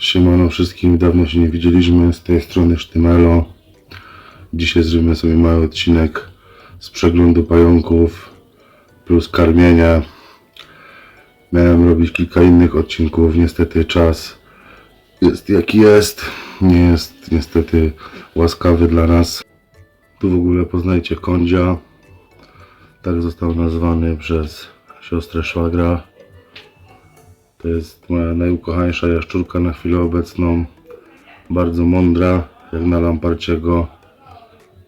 Siemano wszystkim, dawno się nie widzieliśmy, z tej strony Sztymelo. Dzisiaj zrobimy sobie mały odcinek z przeglądu pająków plus karmienia. Miałem robić kilka innych odcinków, niestety czas jest jaki jest, nie jest niestety łaskawy dla nas. Tu w ogóle poznajcie kądzia, tak został nazwany przez siostrę szwagra. To jest moja najukochańsza jaszczurka na chwilę obecną. Bardzo mądra, jak na Lamparciego.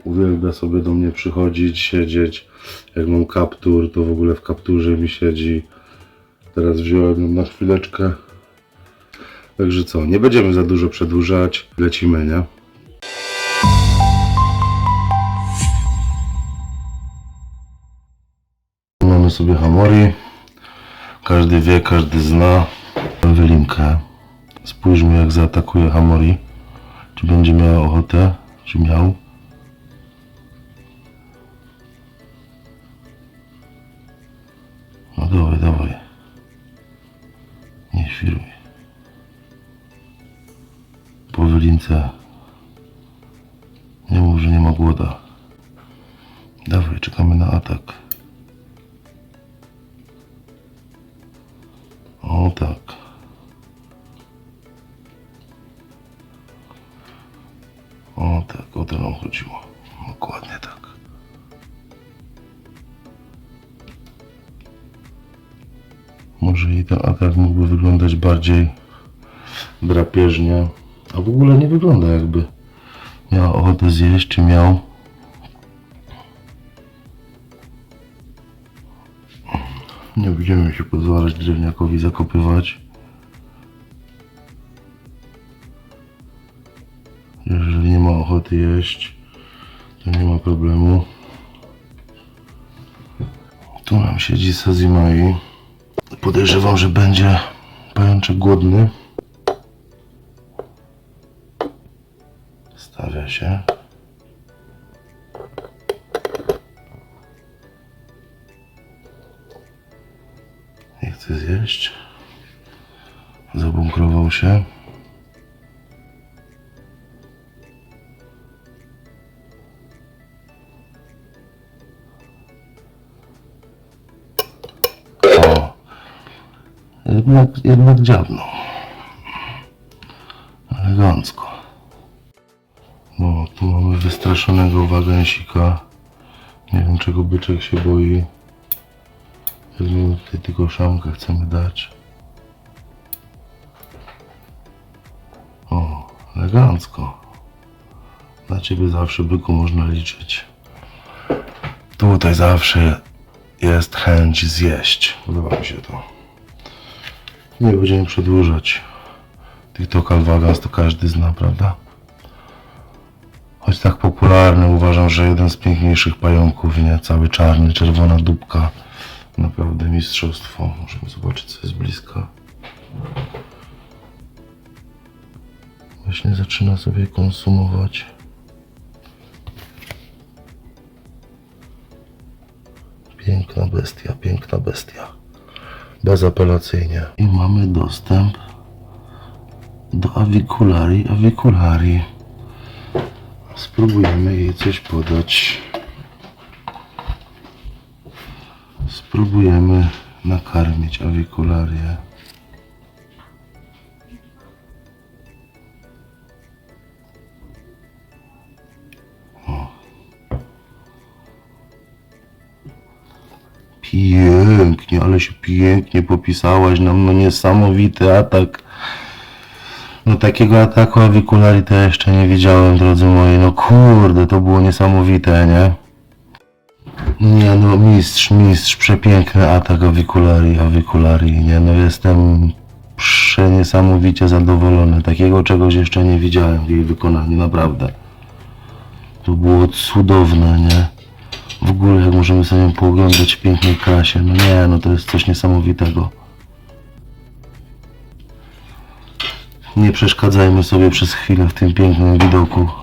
Uwielbia sobie do mnie przychodzić, siedzieć. Jak mam kaptur, to w ogóle w kapturze mi siedzi. Teraz wziąłem ją na chwileczkę. Także co, nie będziemy za dużo przedłużać. Lecimy, nie? Mamy sobie Hamori. Każdy wie, każdy zna Ewelinkę. Spójrzmy jak zaatakuje Hamori. Czy będzie miała ochotę? Czy miał? No dawaj, dawaj. Nie świruj. Po Ewelince. Nie mów, że nie ma głoda. Dawaj, czekamy na atak. O tak. O tak, o to nam chodziło. Dokładnie tak. Może i ten atak mógłby wyglądać bardziej drapieżnie. A w ogóle nie wygląda jakby miała ochotę zjeść, czy miał. Nie będziemy się pozwalać drewniakowi zakopywać. Jeżeli nie ma ochoty jeść, to nie ma problemu. Tu nam siedzi Sazimai. Podejrzewam, że będzie pajączek głodny. Stawia się. Chce zjeść. Zabunkrował się. O. Jednak, jednak dziabnął. Elegancko. No, tu mamy wystraszonego wagęsika. Nie wiem czego byczek się boi. Weźmiemy tutaj tylko szamkę, chcemy dać. O, elegancko. Na ciebie zawsze byku można liczyć. Tutaj zawsze jest chęć zjeść. Podoba mi się to. Nie będziemy przedłużać. TikTok Alwagans to każdy zna, prawda? Choć tak popularny, uważam, że jeden z piękniejszych pająków, nie? Cały czarny, czerwona dupka. Naprawdę mistrzostwo. Możemy zobaczyć, co jest blisko. Właśnie zaczyna sobie konsumować. Piękna bestia, piękna bestia. Bezapelacyjnie. I mamy dostęp do awikularii, awikularii. Spróbujemy jej coś podać. Spróbujemy nakarmić awikularię. Pięknie, ale się pięknie popisałaś nam, no niesamowity atak. No takiego ataku awikularii to jeszcze nie widziałem, drodzy moi. No kurde, to było niesamowite, nie? Nie no, mistrz, mistrz, przepiękny atak awikularii, awikularii, nie no, jestem przeniesamowicie zadowolony. Takiego czegoś jeszcze nie widziałem w jej wykonaniu, naprawdę. To było cudowne, nie? W ogóle jak możemy sobie pooglądać w pięknej krasie, no nie, no to jest coś niesamowitego. Nie przeszkadzajmy sobie przez chwilę w tym pięknym widoku.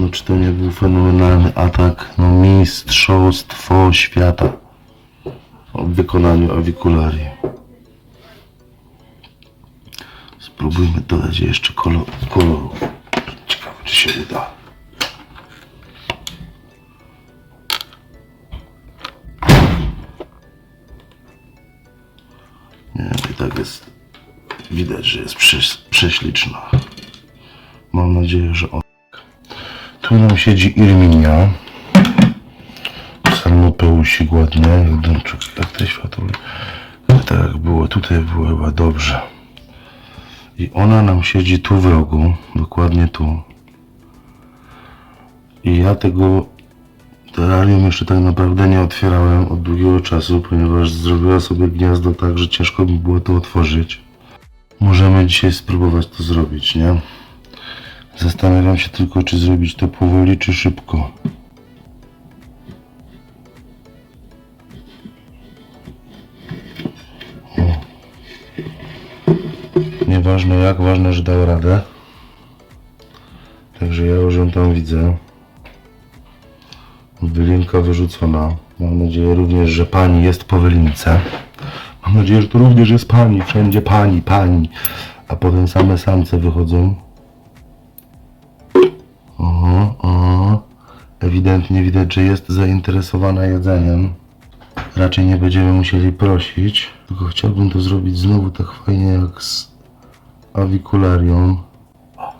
No czy to nie był fenomenalny atak? No mistrzostwo świata w wykonaniu awikularii. Spróbujmy dodać jeszcze kolor, koloru. Ciekawe czy się uda. Nie, i tak jest. Widać, że jest prześ, prześliczna. Mam nadzieję, że on. Tu nam siedzi Irminia. Salmopeusik ładnie. Jak Dączek, jak te światło. Tak było, tutaj było chyba dobrze. I ona nam siedzi tu w rogu. Dokładnie tu. I ja tego terrarium jeszcze tak naprawdę nie otwierałem od długiego czasu, ponieważ zrobiła sobie gniazdo tak, że ciężko mi było to otworzyć. Możemy dzisiaj spróbować to zrobić, nie? Zastanawiam się tylko, czy zrobić to powoli, czy szybko. O. Nieważne jak, ważne, że dał radę. Także ja już ją tam widzę. Wylinka wyrzucona. Mam nadzieję również, że pani jest po wylince. Mam nadzieję, że tu również jest pani. Wszędzie pani, pani. A potem same samce wychodzą. Oho, oho. Ewidentnie widać, że jest zainteresowana jedzeniem. Raczej nie będziemy musieli prosić. Tylko chciałbym to zrobić znowu tak fajnie jak z awikularią. O.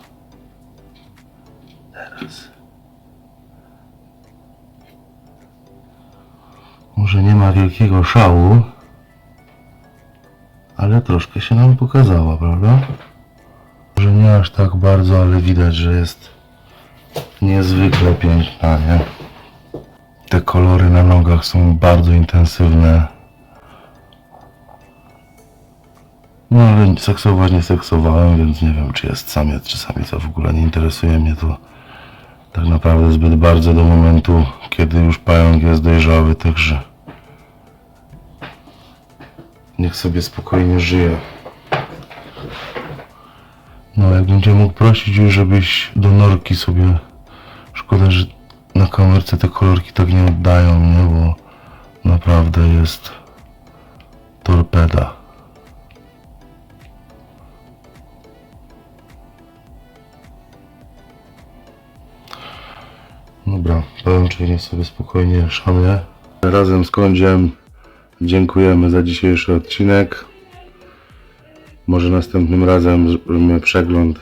Teraz. Może nie ma wielkiego szału, ale troszkę się nam pokazała, prawda? Może nie aż tak bardzo, ale widać, że jest niezwykle piękna, nie? Te kolory na nogach są bardzo intensywne. No ale seksować nie seksowałem, więc nie wiem czy jest samiec czy samica. W ogóle nie interesuje mnie to tak naprawdę zbyt bardzo do momentu, kiedy już pająk jest dojrzały, także niech sobie spokojnie żyje. No jakbym cię mógł prosić już, żebyś do norki sobie... Szkoda, że na kamerce te kolorki tak nie oddają, nie? Bo naprawdę jest torpeda. Dobra, pajączek sobie spokojnie szamie. Razem z Kądziem dziękujemy za dzisiejszy odcinek. Może następnym razem zrobimy przegląd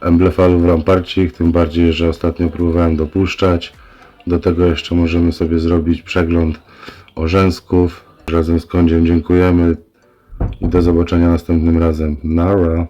emblefalów ramparcich, tym bardziej, że ostatnio próbowałem dopuszczać. Do tego jeszcze możemy sobie zrobić przegląd orzęsków. Razem z Kądziem dziękujemy i do zobaczenia następnym razem. Nara!